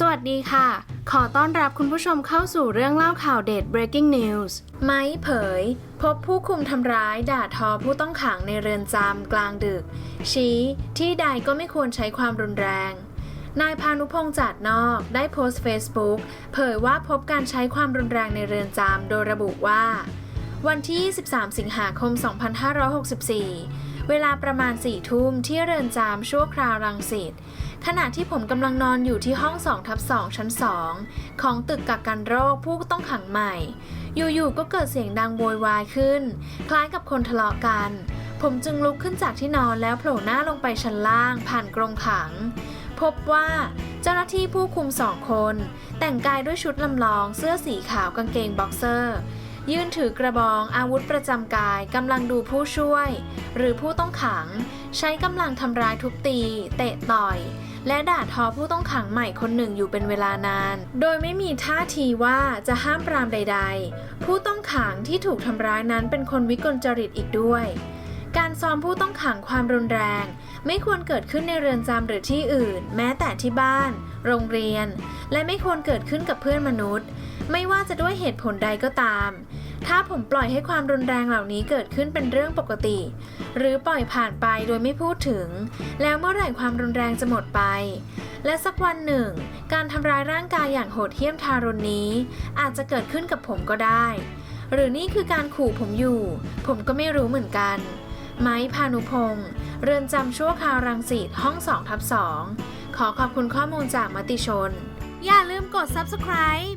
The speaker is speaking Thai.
สวัสดีค่ะ ขอต้อนรับคุณผู้ชมเข้าสู่เรื่องเล่าข่าวเด็ด breaking news ไม้เผย พบผู้คุมทำร้ายด่าทอผู้ต้องขังในเรือนจำกลางดึก ชี้ที่ใดก็ไม่ควรใช้ความรุนแรง นายพานุพงษ์จัดนอกได้โพสต์ Facebook เผยว่าพบการใช้ความรุนแรงในเรือนจำโดยระบุว่า วันที่ 23 สิงหาคม 2564 เวลาประมาณ4ทุ่มที่เรือนจำชั่วคราวรังสิตขณะที่ผมกำลังนอนอยู่ที่ห้อง2ทับ2ชั้น 2 ของตึกกักกันโรคผู้ต้องขังใหม่ อยู่ๆก็เกิดเสียงดังโวยวายขึ้น คล้ายกับคนทะเลาะกัน ผมจึงลุกขึ้นจากที่นอนแล้วโผล่หน้าลงไปชั้นล่าง ผ่านกรงขัง พบว่าเจ้าหน้าที่ผู้คุมสองคน แต่งกายด้วยชุดลำลองเสื้อสีขาวกางเกงบ็อกเซอร์ ยื่นถือกระบองอาวุธประจำกายกำลังดูผู้ช่วย หรือผู้ต้องขัง ใช้กำลังทำร้ายทุบตี เตะต่อย และด่าทอผู้ต้องขังใหม่คนหนึ่งอยู่เป็นเวลานาน โดยไม่มีท่าทีว่าจะห้ามปรามใด ๆ ผู้ต้องขังที่ถูกทำร้ายนั้นเป็นคนวิกลจริตอีกด้วย การซ้อมผู้ต้องขังความรุนแรง ไม่ควรเกิดขึ้นในเรือนจำหรือที่อื่น แม้แต่ที่บ้าน โรงเรียน และไม่ควรเกิดขึ้นกับเพื่อนมนุษย์ ไม่ว่าจะด้วยเหตุผลใดก็ตาม ถ้าผมปล่อยให้ความรุนแรงเหล่านี้เกิดขึ้นเป็นเรื่องปกติ หรือปล่อยผ่านไปโดยไม่พูดถึง แล้วเมื่อไหร่ความรุนแรงจะหมดไป และสักวันหนึ่ง การทำร้ายร่างกายอย่างโหดเหี้ยมทารุณนี้ อาจจะเกิดขึ้นกับผมก็ได้ หรือนี่คือการขู่ผมอยู่ ผมก็ไม่รู้เหมือนกัน ไม้พานุพงศ์เรือนจำชั่วคราวรังสิตห้อง2ทับ2ขอขอบคุณข้อมูลจากมติชน อย่าลืมกด subscribe